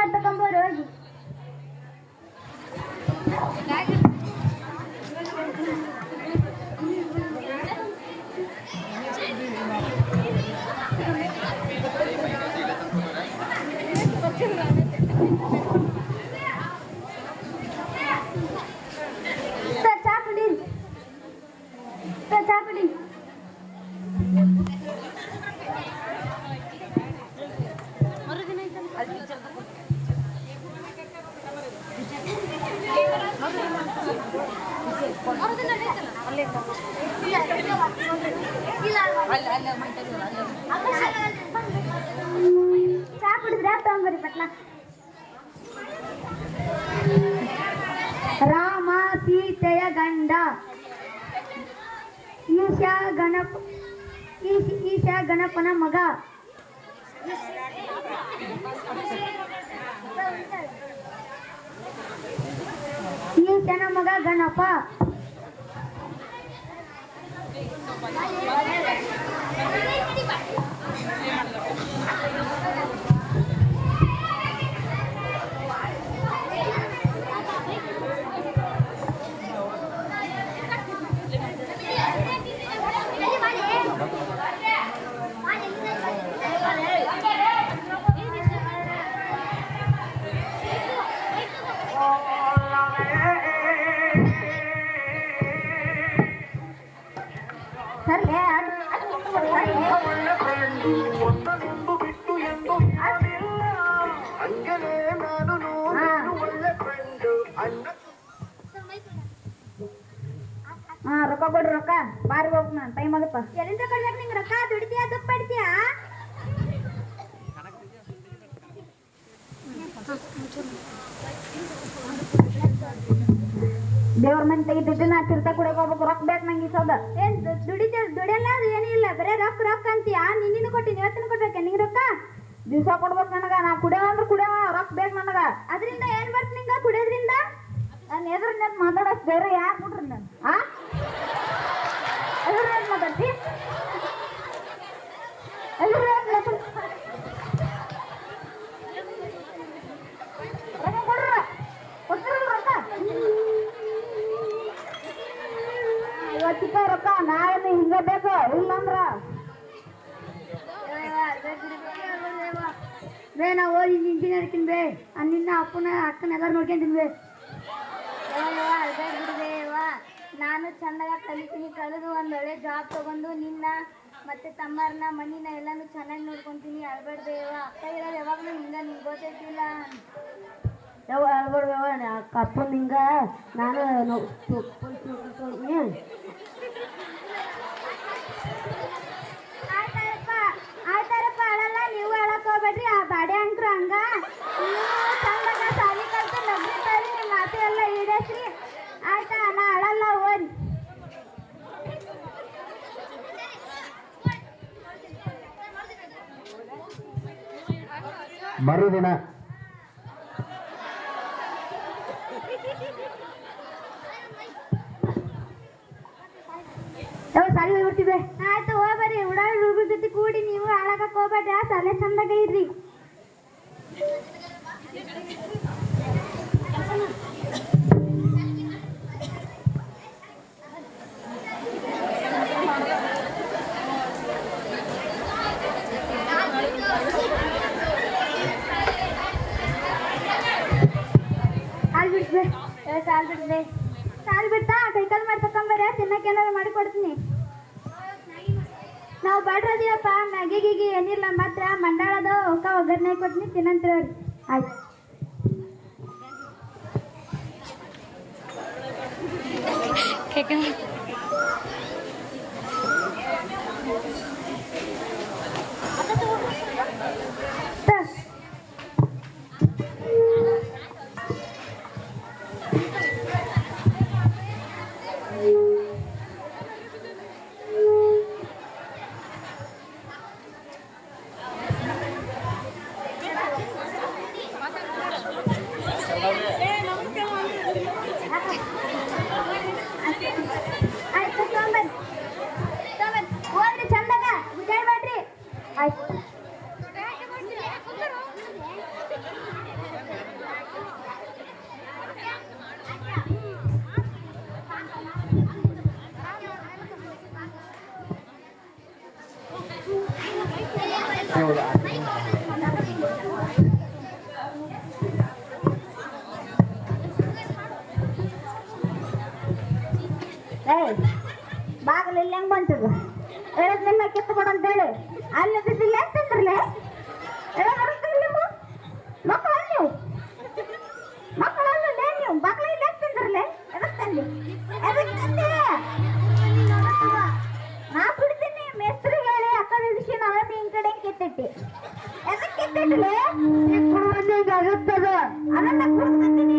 ಮಾಡಿ ತಗೊಂಬೋರು ಹೋಗಿ ಸರ್ ಚಾ ಕುಡಿ ಸರ್ ಚಾ ಕುಡಿ ಚಾ ಕುಡಿದ್ರೆ ತಗೊಂಬರಿ ಪಟ್ಲ ರಾಮ ಸೀತೆಯ ಗಂಡ ಈಶ ಗಣಪ ಈಶ ಈಶ ಗಣಪನ ಮಗ ಈಶನ ಮಗ ಗಣಪ ಹಾ, ರೊಕ್ಕ ಕೊಡ್ರಿ, ರೊಕ್ಕ. ಬಾರಿ ಹೋಗ್ ನಾನು. ಟೈಮ್ ಆಗತ್ತ? ಎಲ್ಲಿಂದ ಕೊಡ್ಬೇಕು ನಿಂಗೆ ರೊಕ್ಕ? ದುಡಿತೀಯಾ ದುಡ್ಡು ಪಡ್ತೀಯಾ ದೇವ್ರ ಮನೆ ತೆಗಿ ನಾ ತಿರ್ತ ಕುಡಿಯಕ್ ಹೋಗ್ಬೇಕು. ರೊಕ್ಕ ಬೇಕು ನಂಗೆ ಈ ಸೌದ. ಏನ್ ದುಡಿತ ದುಡಿಯಲ್ಲ, ಅದು ಏನಿಲ್ಲ ಬರೇ ರೊಕ್ಕ ರೊಕ್ಕ ಅಂತೀಯ? ನಿನ್ನಿನ ಕೊಟ್ಟಿನಿ, ಇವತ್ತಿನ ಕೊಡ್ಬೇಕೆ ನಿಂಗೆ ರೊಕ್ಕ? ದಿವಸ ಕೊಡ್ಬೇಕು ನನಗ. ನಾ ಕುಡಿಯವ ಅಂದ್ರೆ ಕುಡಿಯವ, ರೊಕ್ಕ ಬೇಕು ನನಗ. ಅದರಿಂದ ಏನ್ ಬರ್ತ ನಿಂಗ ಕುಡಿಯೋದ್ರಿಂದ? ನಾನು ಎದುರು ಮಾತಾಡೋಷ್ಟು ಬೇರೆ ಯಾರು ಬಿಡ್ರಿ ನಾನು? ಆ ಎದುರು ನಿಂತ್ ಮಾತಾಡ್ತಿ ಎದುರು ನಿಂತ್ ಮಾತಾಡ್ತಿ ರೊಕ್ಕ ಕೊಡ್ರ ಕೊಡ್ತಿರಲ್ಲ ರೊಕ್ಕ ಇವತ್ತಿಕ ರೊಕ್ಕ ನಾಳೆ ಹಿಂಗ ಬೇಕು ಇಲ್ಲಂದ್ರ ಬೇ ನಾ ಓದಿ ಇಂಜಿನಿಯರ್ ಬೇ ನಿನ್ನ ಅಪ್ಪನ ಅಕ್ಕನ ಎಲ್ಲ ನೋಡ್ಕೊಂಡಿದ್ವಿ ನಾನು ಚೆನ್ನಾಗಿ ಕಲಿತೀನಿ ಕಲಿದು ಒಂದು ಒಳ್ಳೆ ಜಾಬ್ ತಗೊಂಡು ನಿನ್ನ ಮತ್ತೆ ತಮ್ಮರನ್ನ ಮನಿನ ಎಲ್ಲಾನು ಚೆನ್ನಾಗಿ ನೋಡ್ಕೊಂತೀನಿ ಅಳ್ಬೇಡ್ದೇವ ಅಕ್ಕ ಇರೋದು ಯಾವಾಗಲೂ ಹಿಂಗ ನಿಂಗೆ ಗೊತ್ತೈತಿಲ್ಲ ಯಾವ ಅಕ್ಕ ಅಪ್ಪನ ಹಿಂಗ ನಾನು ಆಯ್ತಾರಪ್ಪ ಆಯ್ತಾರಪ್ಪ ಅಳಲ್ಲ ನೀವು ಅಳಕ್ ಹೋಗ್ಬೇಡ್ರಿ ಆ ಬಾಡೆ ಅಂಕ್ರು ಹಂಗ ನೀವು ಚಂದಾಗ ಸಾಲಿ ಕಲ್ತು ನಬ್ರಿ ತಾರಿ ನಿಮ್ಮ ಮಾತು ಎಲ್ಲ ಈಡೇಸ್ರಿ ಆಯ್ತಾ ನಾ ಅಳಲ್ಲ ಓದಿ ಮರುದಿನ ಅಲ್ಲಿ ಬಿದ್ದಿಲ್ಲ ಅಂತಂದ್ರಲೆ ಹೇಳ ಮಾಡ್ತೀರಿ ನೀವು ಮಕ್ಕಳು ನೀವು? ಮಕ್ಕಳು ಅಲ್ಲೇ ನೀವು? ಇಲ್ಲಿ ನಾ ಬಿಡ್ತೀನಿ ಮೇಸ್ತ್ರಿ ಹೇಳಿ ಅಕ್ಕ ನಿನ್ ಕಡೆ ಕಿತ್ತಿಟ್ಟಿ. ಎದಕ್ ಕಿತ್ತಿಟ್ಲೆ ಆಗುತ್ತದ. ಅದನ್ನ ಕುಡ್ದು ಬಂದಿನಿ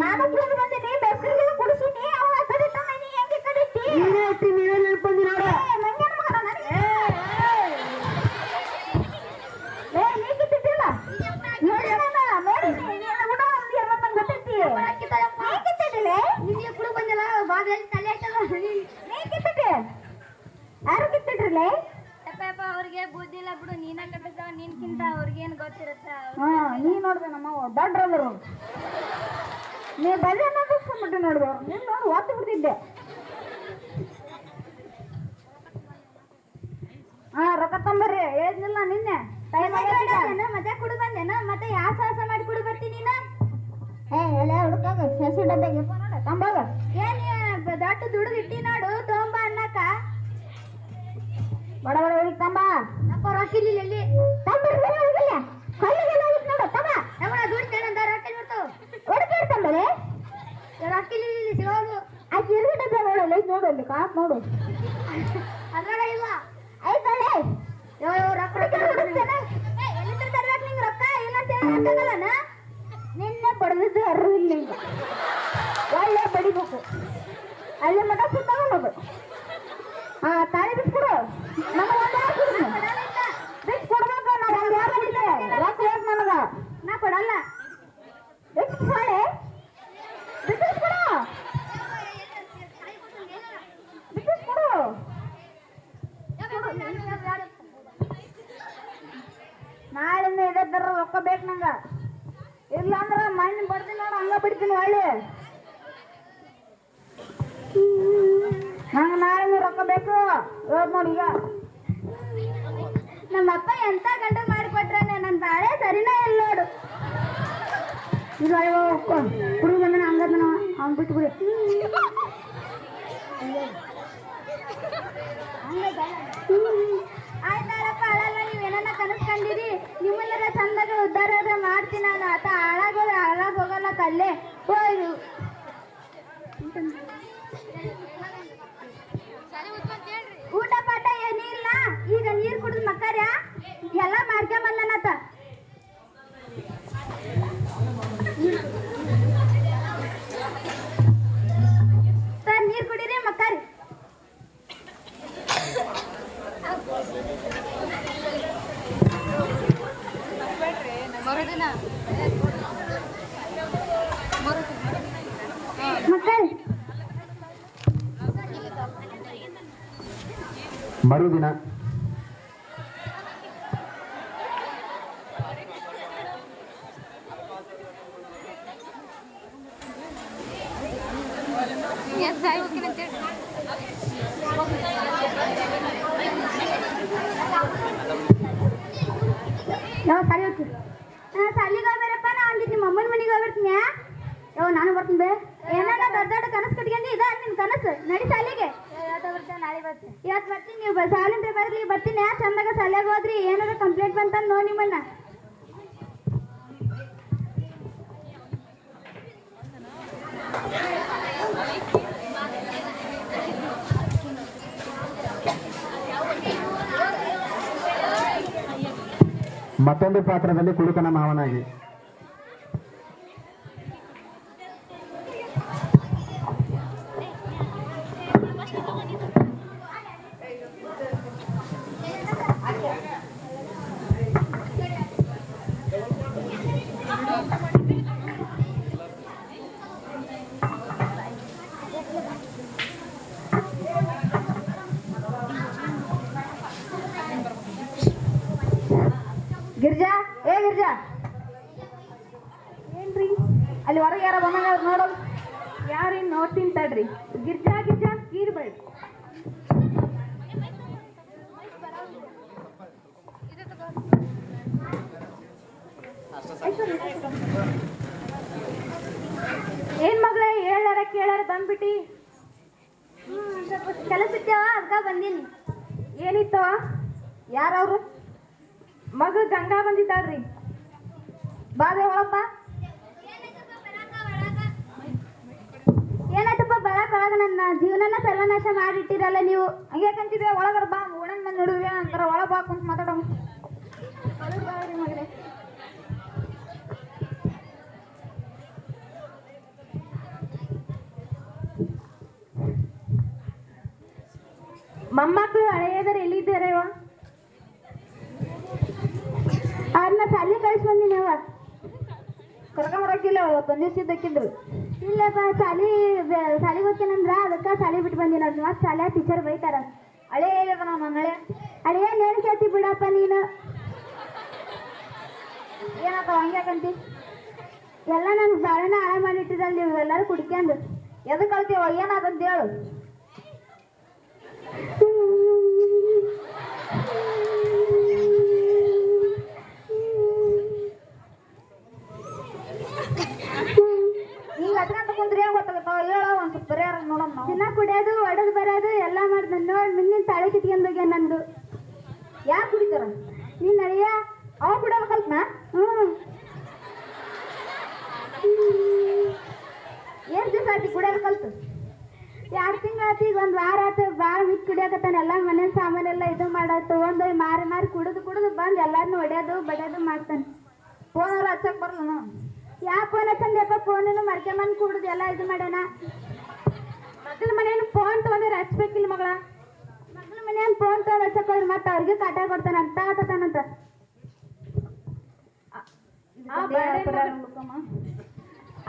ನಾನು ಕುಡ್ದು ಬಂದಿನಿ ಮೇಸ್ತ್ರಿಗೆ ಕುಡಿಸಿನಿ ಅವ ಕಡಿತ ನೀ ಹೆಂಗೆ ಕಡಿತಿ ನೀನೇ ಐತಿ ನೀನೇ ನೆನ್ಪಂದಿ ನೋಡ ಮಂಗ್ಯಾನ ಮಗನ ನನಗೆ ಏ ನೀ ಕಿತ್ತಿಟ್ಟಿಲ್ಲ ನೋಡಿ ನಾನು ನೋಡಿ ನೀನು ಕೂಡ ಒಂದು ಎರಡು ಮಂದಿ ಗೊತ್ತೈತಿ ನೀ ಕಿತ್ತಿಟ್ಟಿಲ್ಲ ನಿಮಗೆ ಕುಡು ಬಂದಿಲ್ಲ ಬಾಗಿಲಲ್ಲಿ ತಲೆ ಹಾಕಲ್ಲ ನೀ ಕಿತ್ತಿಟ್ಟೆ ಯಾರು ಕಿತ್ತಿಟ್ರಲೇ ಯಪ್ಪ ಅವ್ರಿಗೆ ಬುದ್ಧಿ ಇಲ್ಲ ಬಿಡು ನೀನ ಕಟ್ಟಿಸ್ತಾವ ನಿನ್ಕಿಂತ ಅವ್ರಿಗೇನ್ ಗೊತ್ತಿರತ್ತ ಹಾ ನೀ ನೋಡ್ದೆ ನಮ್ಮ ದೊಡ್ಡರವರು ನೀ ಬಲೆ ಅನ್ನೋದು ನೋಡ್ದು ನೀನ್ ನೋಡಿ ಒತ್ತು ಬಿಡ್ತಿದ್ದೆ ಹಾ ಹೇಳಿದ್ನಲ್ಲ ನಿನ್ನೆ. ಟೈಮ್ ಮತ್ತೆ ಕುಡಿ ಬಂದೇನ? ಮತ್ತೆ ಯಾವ ಸಾಹಸ ಮಾಡಿ ಕುಡಿ ಬರ್ತೀನಿ ನೀನ? ಏ ಎಲ್ಲ ಹುಡುಕಾಗ. ಹಸಿ ಡಬ್ಬೆಗೆ ತಂಬಾಗ. ಏನ್ ದೊಡ್ಡ ದುಡ್ದು ಇಟ್ಟಿ ನೋಡು. ತೊಂಬ ಅನ್ನಕ ಬಡ ಬಡ ಹೋಗಿ ತಂಬ. ಅಪ್ಪ ರೊಕ್ಕ ಇಲ್ಲಿ ಎಲ್ಲಿ ತಂಬರ್ರಿ ಹೋಗಿಲ್ಲ. ಕಲ್ಲಿಗೆಲ್ಲ ಹೋಗಿತ್ತು ನೋಡು. ತಮ್ಮ ಯಮನ ದುಡ್ಡು ತೇನಂದ ರೊಕ್ಕ ತಂಬರೆ? ರೊಕ್ಕ ಇಲ್ಲಿ ಇಲ್ಲಿ ಸಿಗೋದು ಆಕೆ ಎರಡು ಡಬ್ಬೆ ನೋಡಲ್ಲ ನೋಡು ಅಲ್ಲಿ. ನೋಡು. ಅದ್ರಾಗ ಇಲ್ಲ. ನಿನ್ನೆ ಬಡದಿದ್ದು ಅರ್ರು ಇಲ್ಲ ಒಳ್ಳೆ ಬಡಿಬೇಕು ಅಲ್ಲಿ ಮಠ ಸುತ್ತಾಗಲ್ಲದು ಹಾ ತಾಳಿ ಬಿಟ್ಕೊಡು ನಮ್ಮ ಬಿಟ್ಟು ಕೊಡ್ಬೇಕು ನಾವು ಒಂದು ಯಾರು ಹೊಡಿತೇವೆ ರೊಕ್ಕ ಬೇಕು ನನಗ ನಾ ಕೊಡಲ್ಲ ಬಿಟ್ಟು ಕೊಡೆ ಬಿಟ್ಟು ಕೊಡು ಬಿಟ್ಟು ಕೊಡು ನಾಳಿಂದ ಇದೇ ತರ ರೊಕ್ಕ ಬೇಕು ನಂಗ ಇಲ್ಲ ಅಂದ್ರ ಮಣ್ಣು ಬಡ್ತೀನಿ ನೋಡು ಹಂಗ ಬಿಡ್ತೀನಿ ಒಳ್ಳೆ ನಂಗೆ ನಾಳಿಂದ ರೊಕ್ಕ ಬೇಕು ಇವತ್ತು ನೋಡಿ ಈಗ ನಮ್ಮ ಅಪ್ಪ ಎಂತ ಗಂಡ ಮಾಡಿಕೊಟ್ರಾನೆ ನನ್ನ ಬಾಳೆ ಸರಿನೇ ಇಲ್ಲ ನೋಡು ಆಯ್ತಾಳಪ್ಪ, ಅಳಲ್ಲ ನೀವು ಏನನ್ನ ಕನಸ್ಕೊಂಡಿರಿ? ನಿಮ್ಮಲ್ಲರ ಚಂದಾಗ ಉದ್ಧಾರ ಮಾಡ್ತೀನಿ ನಾನು. ಆತ ಹಾಳಾಗೋದು, ಹಾಳಾಗ್ ಹೋಗಲ್ಲ ಕಲ್ಲೇ ಊಟ ಪಾಠ ಏನಿಲ್ಲ ಈಗ ನೀರು ಕುಡಿದು ಮಕ್ಕಾರ್ಯ? ಎಲ್ಲ ಮಾಡ್ಕೊಂಬಂದನತ ಸರ್ ನೀರು ಕುಡೀರಿ ಮಕ್ಕಾರಿ ಮರುದಿನ ಮಕ್ಕಾರಿ ಮರುದಿನ ಏನ್ ಸಾಯಿ ಹೋಗ್ತೀನಿ ಅಂತೇಳಿ ಯಾವ ಸಾಲಿ ಹೋಗ್ತೀವಿ ಸಾಲಿಗೆ ಹೋಗ್ಬೇರಪ್ಪ ನಾ ಅಂದಿದ್ದು ನಿಮ್ಮ ಅಮ್ಮನ ಮನೆಗೆ ಹೋಗ್ಬಿಡ್ತೀನಿ ಯಾವ ನಾನು ಬರ್ತೀನಿ ಬೇ ಏನಾರ ದೊಡ್ಡ ದೊಡ್ಡ ಕನಸು ಕಟ್ಕೊಂಡು ಇದ ನಿನ್ ಕನಸು. ನಡಿ ಸಾಲಿಗೆ ನಾಳೆ ಬರ್ತೀನಿ. ಇವತ್ತು ಬರ್ತೀನಿ ನೀವು ಸಾಲಿಂದ ಬರಲಿ ಬರ್ತೀನಿ. ಚಂದಾಗ ಸಾಲಿಯಾಗ ಹೋದ್ರಿ ಏನಾರ ಕಂಪ್ಲೇಂಟ್ ಬಂತಂದು ನೋಡಿ ನಿಮ್ಮನ್ನ. ಮತ್ತೊಂದು ಪಾತ್ರದಲ್ಲಿ ಕುಡುಕನ ಮಾವನಾಗಿ. ಬಂದೀನಿ. ಏನಿತ್ತವ? ಯಾರವ್ರು? ಮಗ ಗಂಗಾ ಬಂದಿದ್ದಾಳ್ರಿ. ಬಾದೆ ಒಳಪ್ಪ ಏನಾಯ್ತಪ್ಪ ಬರಕಾಗ ನನ್ನ ಜೀವನನ ಸರ್ವನಾಶ ಮಾಡಿಟ್ಟಿರಲ್ಲ ನೀವು. ಹಂಗ್ಯಾಕಂತಿದ್ದೆ ಒಳಗರ್ ಬಾ. ಓಣನ್ ಬಂದ್ ನೋಡಿದ್ರೆ ಅಂತಾರ. ಒಳಗ ಬಾ ಕುಂತ ಮಾತಾಡೋಣ ಒಳಗ್ ಬಾ ರೀ ಮಗನೇ. ಮೊಮ್ಮಕ್ಕಳು ಹಳೆಯದರು ಎಲ್ಲಿದ್ದಾರೆ ಇವ ಅವ್ರನ್ನ ಸಾಲಿ ಕಳಿಸಿ ಬಂದಿನಿ ಅವ ಕರ್ಕೊಂಬರಕ್ಕಿಲ್ಲ ಇದ್ದಕ್ಕಿದ್ರು. ಇಲ್ಲಪ್ಪ ಸಾಲಿ ಶಾಲಿಗೆ ಹೋಗ್ತೀನಂದ್ರ ಅದಕ್ಕೆ ಸಾಲಿ ಬಿಟ್ಟು ಬಂದಿನ ಮತ್ತೆ ಶಾಲೆ ಟೀಚರ್ ಬೈತಾರ. ಹಳೆ ಹೇಳಿದ ಮಂಗಳೆ. ಹಳೆ ಹಳೆಯ ಹೇಳಿ ಕೇಳ್ತಿ ಬಿಡಪ್ಪ ನೀನು. ಏನಪ್ಪ ಹಂಗ್ಯಾಕಂತಿ ಎಲ್ಲ ನನ್ನ ಬಾಳೆನ ಹಾಳೆ ಮಾಡಿಟ್ಟಿರಲ್ಲ ನೀವು ಎಲ್ಲರೂ ಕುಡ್ಕ್ಯಂದು ಎದಕ್ಕೆ ಕಳ್ತೀವ, ಏನಾದಂತ ಹೇಳು ಈಗ ಹತ್ಕೊಂತ ಕುಂತ್ರೆ ಏನ್ ಗೊತ್ತಾಗತ್ತಾವ ಹೇಳೋ ಒಂದ್ ಸ್ವಲ್ಪ ಪರಿಹಾರ ನೋಡೋಣ ನಾವು ದಿನ ಕುಡಿಯೋದು ಒಡದ್ ಬರೋದು ಎಲ್ಲ ಮಾಡ್ದ ನೋಡಿ ಮುಂದಿನ ತಾಳೆ ಕಿತ್ಕೊಂಡ್ ಹೋಗ್ಯ ನಂದು. ಯಾರು ಕುಡಿತಾರ? ನೀನ್ ಅಳಿಯ ಅವ ಕುಡಿಯೋದು ಕಲ್ತ್ನ ಹ್ಮ್. ಏನ್ ದಿವಸ ಕುಡಿಯೋದು ಕಲ್ತು ಎರಡು ತಿಂಗಳ ಈಗ ಒಂದ್ ವಾರ ಆತು ಭಾಳ ಮಿತ್ ಕುಡಿಯಾಕತ್ತಾನ. ಎಲ್ಲ ಮನೆ ಸಾಮಾನೆಲ್ಲ ಇದು ಮಾಡತ್ತು ಒಂದು ಮಾರಿ ಮಾರಿ ಕುಡಿದು ಕುಡಿದು ಬಂದು ಎಲ್ಲಾರ್ನು ಹೊಡ್ಯೋದು ಬಡಿಯೋದು ಮಾಡ್ತಾನೆ. ಫೋನ್ ಅವ್ರು ಹಚ್ಚಕ್ ಬರಲ್ಲ ನಾವು ಯಾ ಫೋನ್ ಹಚ್ಚಂದಪ್ಪ ಫೋನನ್ನು ಮನ್ ಕುಡಿದು ಎಲ್ಲ ಇದು ಮಾಡ್ಯಾನ. ಮಗಳ ಮನೇನು ಫೋನ್ ತಗೊಂಡ್ರೆ ಹಚ್ಬೇಕಿಲ್ಲ ಮಗಳ? ಮಗಳ ಮನೇನು ಫೋನ್ ತಗೊಂಡು ಹಚ್ಚಕ್ ಹೋದ್ರೆ ಮತ್ತೆ ಅವ್ರಿಗೆ ಕಾಟ ಕೊಡ್ತಾನ ಅಂತ ಆತತಾನಂತ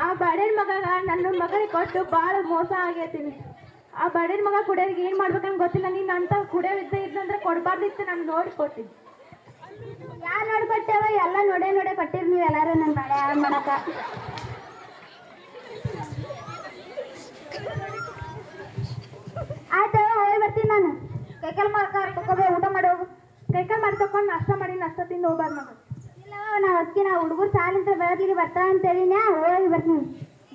ಆ ಬಾಡೆನ್ ಮಗಳ ನನ್ನ ಮಗಳಿಗೆ ಕೊಟ್ಟು ಬಾಳ ಮೋಸ ಆಗೈತೀನಿ ಆ ಬಾಡಿನ ಮಗ ಕುಡಿಯೋರಿಗೆ ಏನು ಮಾಡ್ಬೇಕಂತ ಗೊತ್ತಿಲ್ಲ. ನೀನು ಅಂತ ಕುಡಿಯೋ ಇದ್ದ ಇದ್ದಂದ್ರೆ ಕೊಡಬಾರ್ದಿತ್ತು ನಾನು ನೋಡಿ ಕೊಟ್ಟಿದ್ದೆ ಯಾರು ನೋಡ್ಕೊಟ್ಟೇವ ಎಲ್ಲ ನೋಡೇ ನೋಡೇ ಕೊಟ್ಟಿರಿ ನೀವು ಎಲ್ಲಾರು ನನ್ನ ಬಳೆ ಯಾರ ಮಾಡಕ ಆಯ್ತವ ಹೋಗಿ ಬರ್ತೀನಿ ನಾನು. ಕೈಕಲ್ ಮಾಡ್ಕ ತಗೋಬೇ ಊಟ ಮಾಡಿ ಕೈಕಾಲು ಮಾಡಿ ತಕೊಂಡು ನಾಷ್ಟ ಮಾಡಿ, ನಾಷ್ಟ ತಿಂದು ಹೋಗ್ಬಾರ್ದು ಮಗ. ಇಲ್ಲವ ನಾ ಅದಕ್ಕೆ ನಾ ಹುಡುಗರು ಸಾಲಿಂದ ಬೆಳಗ್ಲಿಗೆ ಬರ್ತಾ ಅಂತೇಳಿನೇ ಹೋಗಿ ಬರ್ತೀನಿ.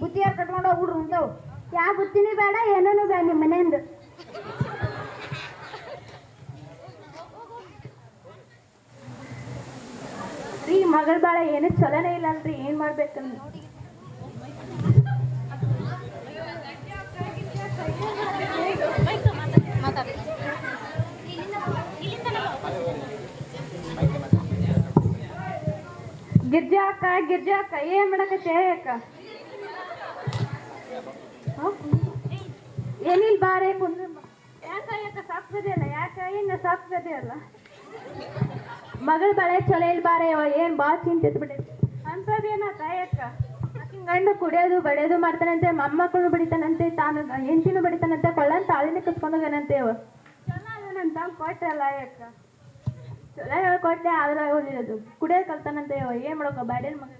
ಬುದ್ಧಿ ಯಾರು ಕಟ್ಕೊಂಡು ಹೋಗ್ಬಿಡ್ರು ಅಂತವು ಯಾವ ಬುತ್ತಿನೂ ಬೇಡ ಏನೂ ಬೇಡ ನಿಮ್ಮ ಮನೆಯಿಂದ ರೀ, ಮಗಳ ಬಾಳ ಏನು ಚಲೋನೇ ಇಲ್ಲ ಅಲ್ರಿ ಏನ್ ಮಾಡ್ಬೇಕು ಗಿರ್ಜಾ ಅಕ್ಕ ಗಿರ್ಜಾ ಅಕ್ಕ ಏನ್ ಮಾಡಕತ್ತೆ ಅಕ್ಕ? ಏನಿಲ್ಲ ಬಾರೆ ಕುಂದ್ರ. ಯಾಕೆ ಸಾಕ್ಸದೆ ಸಾಕ್ತದೆ ಅಲ್ಲ ಯಾಕೆ ಸಾಕ್ಸದೆ ಸಾಕ್ತದೆ ಅಲ್ಲ. ಮಗಳ ಬಳೆ ಚಲೋ ಇಲ್ಲ ಬಾರೆ ಏನ್ ಭಾಳ ಚಿಂತಿತ್ ಬಿಟ್ಟೈತಿ ಅಂತದೇನ ತಾಯಕ್ಕ ಆಕಿನ್ ಗಂಡ ಕುಡಿಯೋದು ಬಡಿಯೋದು ಮಾಡ್ತಾನಂತೆ ಮೊಮ್ಮಕ್ಕಳು ಬಡಿತಾನಂತೆ ತಾನು ಹೆಂಡತಿನೂ ಬಡಿತಾನಂತೆ ಕೊಳ್ಳ ತಾಳಿನ ಕಸ್ಕೊಂಡು ಹೋಗ್ಯಾನಂತೆ ಅವ. ಚಲೋ ಅದನಂತ ಕೊಟ್ಟಲ್ಲ ಅಕ್ಕ ಚಲೋ ಹೇಳ್ಕೊಟ್ಟೆ ಆದ್ರೆ ಅದು. ಕುಡಿಯೋದು ಕಲ್ತಾನಂತೆ ಅವ ಏನ್ ಮಾಡೋಕ ಬಾಡಿಯಲ್ಲಿ ಮಗ.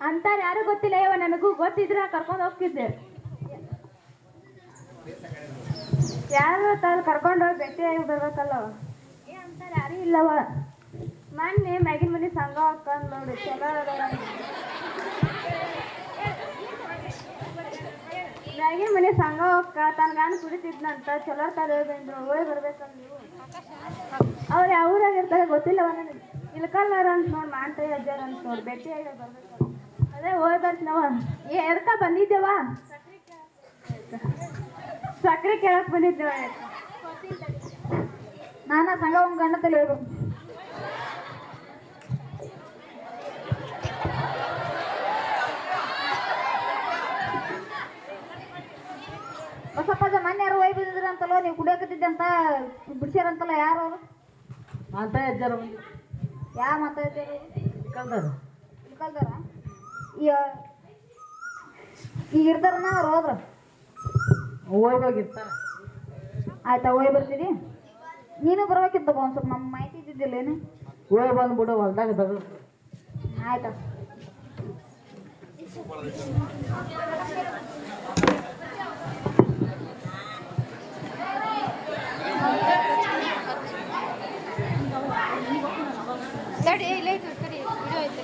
ಅಂತಾರ ಯಾರು ಗೊತ್ತಿಲ್ಲ ಇವ ನನಗೂ ಗೊತ್ತಿದ್ರ ಕರ್ಕೊಂಡು ಹೋಗ್ತಿದ್ದೆ. ಯಾರು ತಲೆ ಕರ್ಕೊಂಡು ಹೋಗಿ ಭೇಟಿಯಾಗಿ ಬರ್ಬೇಕಲ್ಲ. ಅವ. ಏ, ಅಂತಾರೆ ಯಾರು ಇಲ್ಲವ ಮೊನ್ನೆ ಮ್ಯಾಗಿನ ಮನೆ ಸಂಘ ಹಾಕೊಂಡ್ ನೋಡಿ ಚಲೋ ಅದಾರ. ಮನೆ ಸಂಘ ತನ್ನ ಗಂಡ ಕುಡಿತಿದ್ನಂತ ಚಲೋ ತಲೆ ಬಂದ್ರು ಹೋಗಿ ಬರ್ಬೇಕಂದ್ ನೀವು. ಅವ್ರು ಇರ್ತಾರೆ ಗೊತ್ತಿಲ್ಲವ ನನಗೆ ಇಲ್ಕಲ್ಲಾರ ಅಂತ ನೋಡಿ ಮಾಡ್ತಾ ಅಜ್ಜಾರ ಅಂತ ನೋಡಿ ಭೇಟಿಯಾಗಿ ಬರ್ಬೇಕು ಅದೇ ಹೋಗಿ ಬರ್ತೀನವ ಏ ಎದಕ್ಕ ಬಂದಿದ್ದೇವ? ಸಕ್ಕರೆ ಕೇಳಕ್ ಬಂದಿದ್ದೇವ. ನಾನ ಸಂಘ ಒಂದು ಗಂಡ ತಲೆ ಹೇಳ್ಬೇಕು ಬಸಪ್ಪ ಮೊನ್ನೆ ಯಾರು ಹೋಗಿ ಬಂದಿದ್ರಂತಲ್ಲ ನೀವು ಕುಡಿಯಕತ್ತಿದ್ದೆ ಅಂತ ಬಿಡ್ಸ್ಯಾರಂತಲ್ಲ ಯಾರು ಅವರು ಅಂತ ಅಜ್ಜಾರ ಯಾವ ಮಾತಾಡ್ತೀರಿ ಕಲ್ದಾರ ಕಲ್ದಾರ ಈಗ ಈಗ ಇರ್ತಾರನ ಅವ್ರು ಹೋದ್ರ ಹೋಗ್ಬೇಕಿರ್ತಾರ ಆಯ್ತಾ ಹೋಗಿ ಬರ್ತೀರಿ ನೀನು ಬರ್ಬೇಕಿತ್ತಪ್ಪ ಒಂದು ಸ್ವಲ್ಪ ನಮ್ಮ ಮಾಹಿತಿ ಇದ್ದಿದ್ದಿಲ್ಲ ಏನು ಹೋಗಿ ಬಂದ್ಬಿಡು ಹೊಲ್ದಾಗ ತಗೋ ಆಯ್ತಾ ತಡಿ ಇಲ್ಲ ಐತೆ ಸರಿ ವಿಡಿಯೋ ಐತೆ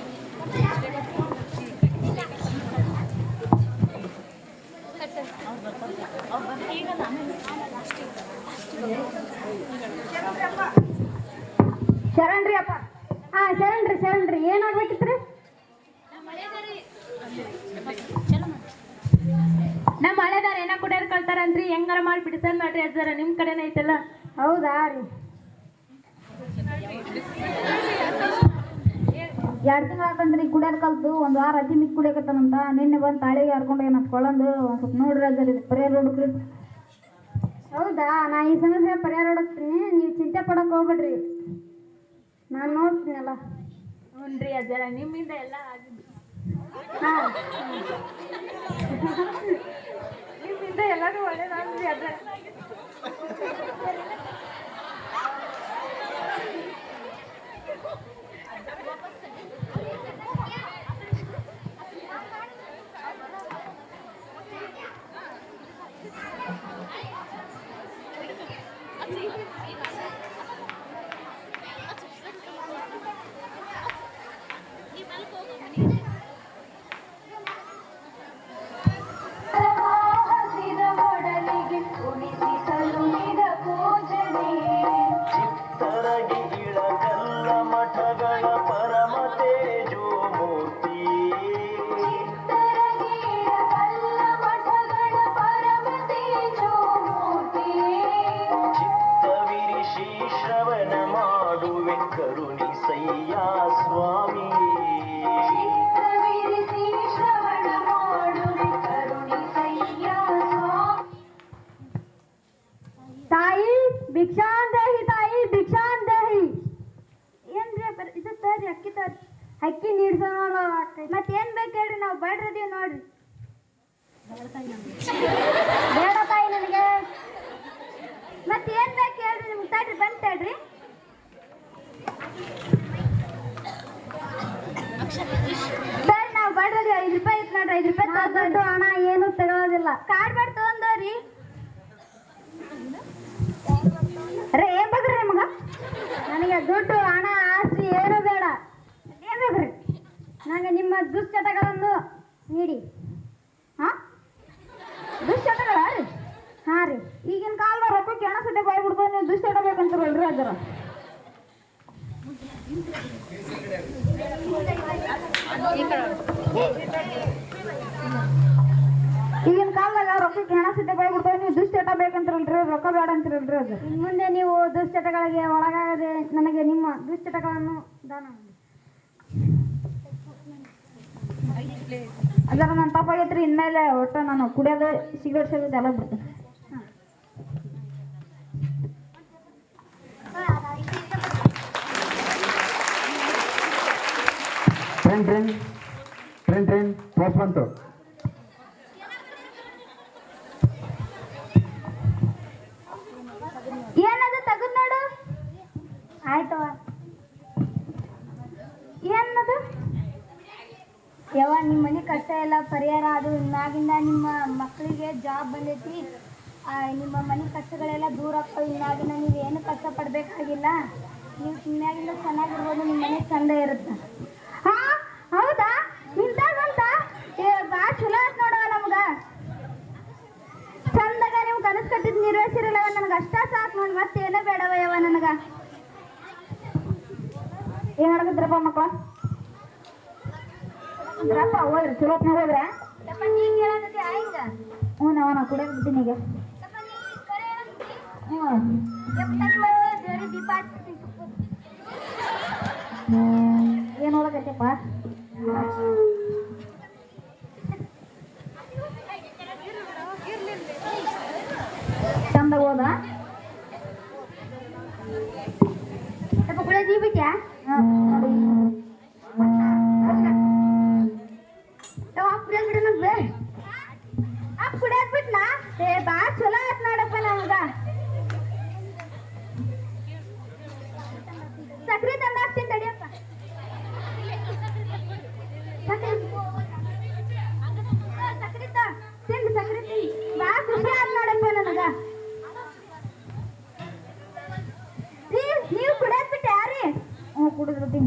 ಶರಣ್ರಿ ಅಪ್ಪ ಹಾ, ಶರಣ್ರಿ ಶರಣ್ರಿ. ಏನಾಗ್ಬೇಕಿತ್ರಿ ನಮ್ಮ ಹಳೆದಾರ ಏನ ಕುಡಿಯರ್ ಕಳ್ತಾರಂತ್ರಿ? ಹೆಂಗಾರ ಮಾಡಿ ಬಿಡಿಸಲ್ ಮಾಡ್ರಿ ಅಜ್ಜಾರ, ನಿಮ್ ಕಡೆನೇ ಐತಲ್ಲ? ಹೌದಾ ರೀ? ಎರಡು ತಿಂಗಳು ಹಾಕೊಂಡ್ರಿ ಕುಡಿಯೋದ್ ಕಲ್ತು ಒಂದು ವಾರ ಅತಿ ಮಿಕ್ಕಿ ಕುಡಿಯಕತ್ತಾನಂತ. ನಿನ್ನೆ ಬಂದು ತಾಳಿಗೆ ಹರ್ಕೊಂಡು ಏನಂತ ಕೊಳ್ಳಂದು ಒಂದ್ ಸ್ವಲ್ಪ ನೋಡ್ರಿ ರೀ ಪರಿಹಾರ ಹುಡುಕ್ರಿ. ಹೌದಾ? ನಾ ಈ ಸಮಸ್ಯೆ ಪರಿಹಾರ ಹುಡುಕ್ತೀನಿ ನೀವು ಚಿಂತೆ ಪಡಕ್ ಹೋಗ್ಬೇಡ್ರಿ. ನಾನು ನೋಡ್ತೀನಲ್ಲ. ಹ್ಞೂನ್ರಿ ಅಜ್ಜಾರ ನಿಮ್ಮಿಂದ ಎಲ್ಲ ಆಗಿದ್ದು. ಹಾ. ನಿಮ್ಮಿಂದ ಎಲ್ಲರೂ ಒಳ್ಳೇದಾಗ್ರಿ ಅಜ್ಜಾರ ಸರಿ ನಾವು ಬಡ್ರಿ ಐದು ರೂಪಾಯಿ ಇತ್ತು ನೋಡ್ರಿ ಐದು ರೂಪಾಯಿ ತಗೊಂಡು ಹಣ ಏನು ತಗೊಳ್ಳೋದಿಲ್ಲ ಕಾರ್ಡ್ ಬಾಡ್ ತಗೊಂಡವ್ರಿ ಅರೆ ಏನ್ ಬೇಕ್ರಿ ನಿಮ್ಗ? ನನಗೆ ದುಡ್ಡು ಹಣ ಆಸ್ತಿ ಏನು ಬೇಡ. ಏನ್ ಬೇಕ್ರಿ ನನಗೆ ನಿಮ್ಮ ದುಶ್ಚಟಗಳನ್ನು ನೀಡಿ. ಹಾ? ದುಶ್ಚಟಗಳ? ರೀ ಹಾ ರೀ. ಈಗಿನ ಕಾಲದ ರೊಕ್ಕ ಹೆಣ ಸದ್ಯ ಹೋಗ್ಬಿಡ್ಬೋದು ನೀವು ದುಶ್ಚಟ ಬೇಕಂತಾರಲ್ರಿ ಅದರ. ಈಗಿನ ಕಾಲದಾಗ ರೊಕ್ಕಕ್ಕೆ ಹೆಣ ಸಿದ್ಧ ಹೋಗ್ಬಿಡ್ತಾವೆ ನೀವು ದುಶ್ಚಟ ಬೇಕಂತಿರಲ್ರಿ ರೊಕ್ಕ ಬೇಡ ಅಂತಿರಲ್ರಿ ಅದು. ಮುಂದೆ ನೀವು ದುಶ್ಚಟಗಳಿಗೆ ಒಳಗಾಗದೆ ನನಗೆ ನಿಮ್ಮ ದುಶ್ಚಟಗಳನ್ನು ದಾನ ಮಾಡಿ. ಅದರ ನನ್ನ ತಪ್ಪಾಗೈತ್ರಿ ಇನ್ಮೇಲೆ ಒಟ್ಟು ನಾನು ಕುಡಿಯೋದು ಸಿಗರೇಟ್ ಸೇರಿದ ಎಲ್ಲ ಬಿಡ್ತೀನಿ. ಟ್ರೈನ್ ಟ್ರೆನ್ ಟ್ರೆನ್ ಟ್ರೆನ್ ಬಸ್ ಬಂತು ಏನದು ತಗದ್ ನೋಡು. ಆಯ್ತವ ಏನದು ಯವ್ವ ನಿಮ್ಮ ಮನೆ ಕಷ್ಟ ಎಲ್ಲ ಪರಿಹಾರ ಅದು. ಇನ್ನಾಗಿಂದ ನಿಮ್ಮ ಮಕ್ಕಳಿಗೆ ಜಾಬ್ ಬಂದೈತಿ ನಿಮ್ಮ ಮನೆ ಕಷ್ಟಗಳೆಲ್ಲ ದೂರ ಆಗ್ತಾವೆ. ಇನ್ನಾಗಿಂದ ನೀವು ಏನು ಕಷ್ಟ ಪಡಬೇಕಾಗಿಲ್ಲ. ನೀವು ಇನ್ನಾಗಿಂದ ಚೆನ್ನಾಗಿರ್ಬೋದು ನಿಮ್ಮ ಮನೆ ಚಂದ ಇರುತ್ತೆ. ಹಾ ಹೌದಾ ಇಂಥದಂತ ಭಾಳ ಚಲೋ ಆಯ್ತು ನೋಡವ ನಮ್ಗೆ ಚಂದಾಗ ಕನಸು ಕಟ್ಟಿದ್ ನಿರ್ವಹಿಸಿರಲ್ಲವ ನನಗೆ ಅಷ್ಟ ಸಾಕು ನೋಡಿ ಮತ್ತೇನೋ ಬೇಡವ ಯವ ನನಗ? ಏನ್ ಮಾಡಕತ್ರಪ್ಪ ಮಕ್ಕಳ ರಪ್ಪ ಹೋದ್ರಿ? ಚಲೋತ್ನ ಹೋದ್ರ ಹ್ಞೂ ನಾವ ನಾ ಕುಡಿಯೋಕೆ ಬಿಡ್ತೀನಿ ಈಗ. ಏನು ಓದಕತ್ತಪ್ಪ ಚಂದ ಹೋದ ಸ್ವಲ್ಪ ಕುಡಿಯೋದು ಜೀ ಬಿಟ್ಯಾ ಹ್ಞೂ